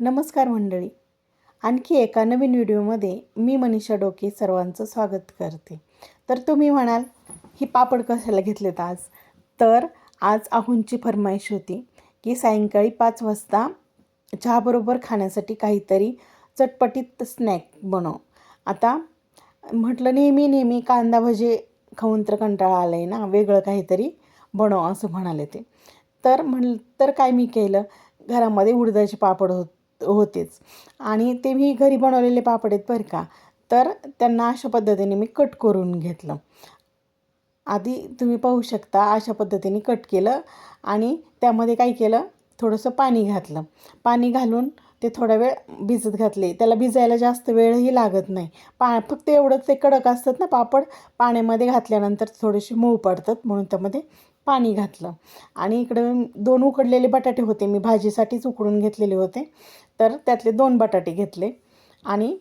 नमस्कार मंडळी. आणखी एका नवीन व्हिडिओमध्ये मी मनीषा डोके सर्वांचं स्वागत करते. तर तुम्ही म्हणाल ही पापड कशाला घेतलेत आज? तर आज आहूंची फरमाईश होती की सायंकाळी पाच वाजता चहाबरोबर खाण्यासाठी काहीतरी चटपटीत स्नॅक बनव. आता म्हटलं नेहमी नेहमी कांदा भजे खाऊन तर कंटाळा आला आहे ना वेगळं काहीतरी बनव असं म्हणाले ते. तर म्हण तर काय मी केलं? घरामध्ये उडदाचे पापड होत होतेच. आणि ते मी घरी बनवलेले पापड आहेत बरं का. तर त्यांना अशा पद्धतीने मी कट करून घेतलं. आधी तुम्ही पाहू शकता अशा पद्धतीने कट केलं आणि त्यामध्ये काय केलं? थोडंसं पाणी घातलं. पाणी घालून ते थोडा वेळ भिजत घातले. त्याला भिजायला जास्त वेळही लागत नाही. पा फक्त एवढंच ते कडक असतात ना पापड. पाण्यामध्ये घातल्यानंतर थोडेसे मऊ पडतात म्हणून त्यामध्ये पाणी घातलं. आणि इकडं दोन उकडलेले बटाटे होते मी भाजीसाठीच उकडून घेतलेले होते. तर त्यातले दोन बटाटे घेतले आणि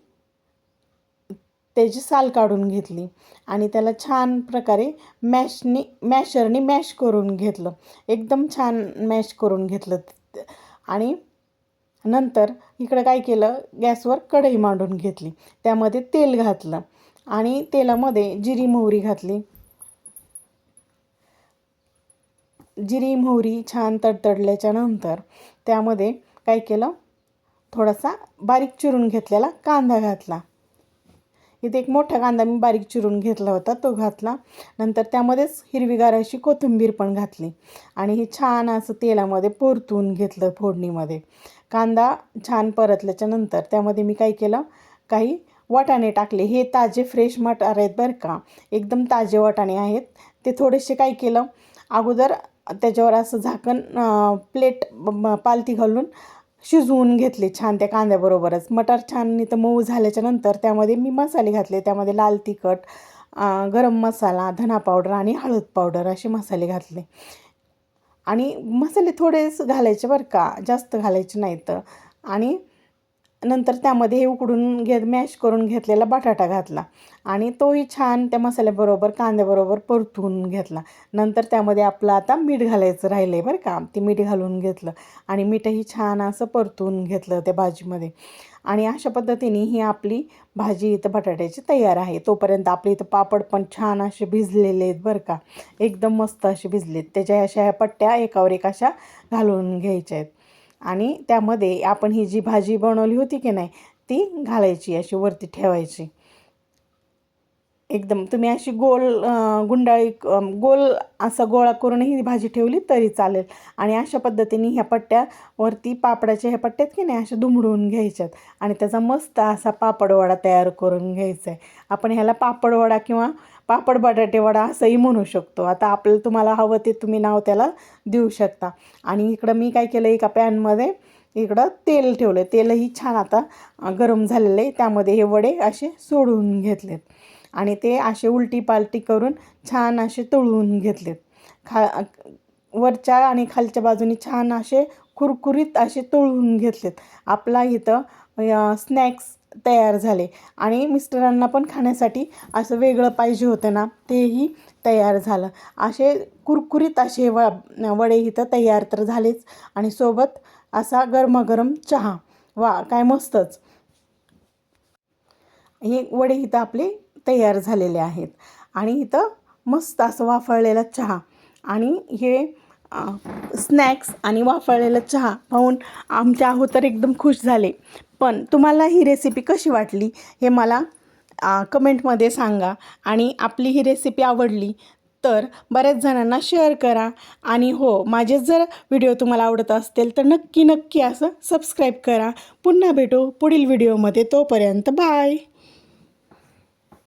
त्याची साल काढून घेतली. आणि त्याला छान प्रकारे मॅशनी मॅशरनी मॅश करून घेतलं. एकदम छान मॅश करून घेतलं. आणि नंतर इकडं काय केलं गॅसवर कढई मांडून घेतली. त्यामध्ये तेल घातलं. आणि तेलामध्ये जिरी मोहरी घातली. जिरी मोहरी छान तडतडल्याच्या नंतर त्यामध्ये काय केलं? थोडासा बारीक चिरून घेतलेला कांदा घातला. इथे एक मोठा कांदा मी बारीक चिरून घेतला होता तो घातला. नंतर त्यामध्येच हिरवीगार अशी कोथिंबीर पण घातली आणि हे छान असं तेलामध्ये परतून घेतलं फोडणीमध्ये. कांदा छान परतल्याच्या नंतर त्यामध्ये मी काय केलं? काही वाटाणे टाकले. हे ताजे फ्रेश मटार आहेत बरं का. एकदम ताजे वाटाणे आहेत. ते थोडेसे काय केलं? अगोदर त्याच्यावर असं झाकण प्लेट पालती घालून शिजवून घेतले छान त्या कांद्याबरोबरच. मटार छान इथं मऊ झाल्याच्यानंतर त्यामध्ये मी मसाले घातले. त्यामध्ये लाल तिखट गरम मसाला धना पावडर आणि हळद पावडर असे मसाले घातले. आणि मसाले थोडेच घालायचे बरं का जास्त घालायचे नाहीत. आणि नंतर त्यामध्ये हे उकडून घे मॅश करून घेतलेला बटाटा घातला. आणि तोही छान त्या मसाल्याबरोबर कांद्याबरोबर परतून घेतला. नंतर त्यामध्ये आपलं आता मीठ घालायचं राहिलं आहे बरं का. ते मीठ घालून घेतलं. आणि मीठही छान असं परतून घेतलं त्या भाजीमध्ये. आणि अशा पद्धतीने ही आपली भाजी इथं बटाट्याची तयार आहे. तोपर्यंत आपले इथं पापड पण छान असे भिजलेले आहेत बरं का. एकदम मस्त असे भिजलेत. त्याच्या अशा ह्या पट्ट्या एकावर एक अशा घालून घ्यायच्या आहेत. आणि त्यामध्ये आपण ही जी भाजी बनवली होती की नाही ती घालायची अशी वरती ठेवायची. एकदम तुम्ही अशी गोल गुंडाळी गोल असा गोळा करून ही भाजी ठेवली तरी चालेल. आणि अशा पद्धतीने ह्या पट्ट्यावरती पापडाच्या ह्या पट्ट्यात की नाही अशा दुमडून घ्यायच्यात. आणि त्याचा मस्त असा पापडवडा तयार करून घ्यायचा आहे आपण ह्याला पापडवडा किंवा पापड बटाटेवडा असंही म्हणू शकतो. आता आपलं तुम्हाला हवं ते तुम्ही नाव त्याला देऊ शकता. आणि इकडं मी काय केलं एका पॅनमध्ये इकडं तेल ठेवलं तेलही छान आता गरम झालेलं आहे. त्यामध्ये हे वडे असे सोडून घेतलेत. आणि ते असे उलटी पालटी करून छान असे तळून घेतलेत. खा वरच्या आणि खालच्या बाजूने छान असे कुरकुरीत असे तळून घेतलेत. आपला इथं स्नॅक्स तयार झाले. आणि मिस्टरांना पण खाण्यासाठी असं वेगळं पाहिजे होतं ना तेही तयार झालं. असे कुरकुरीत असे व वडे इथं तयार तर झालेच. आणि सोबत असा गरमागरम चहा. वा काय मस्तच. हे वडे इथं आपले तयार झालेले आहेत. आणि इथं मस्त असं वाफळलेला चहा. आणि हे स्नॅक्स आणि वाफळलेला चहा पाहून आमचे आहो तर एकदम खुश झाले. पण तुम्हाला ही रेसिपी कशी वाटली हे मला कमेंटमध्ये सांगा आणि आपली ही रेसिपी आवडली तर बऱ्याच जणांना शेअर करा. आणि हो माझे जर व्हिडिओ तुम्हाला आवडत असतील तर नक्की नक्की असं सबस्क्राईब करा. पुन्हा भेटू पुढील व्हिडिओमध्ये तोपर्यंत बाय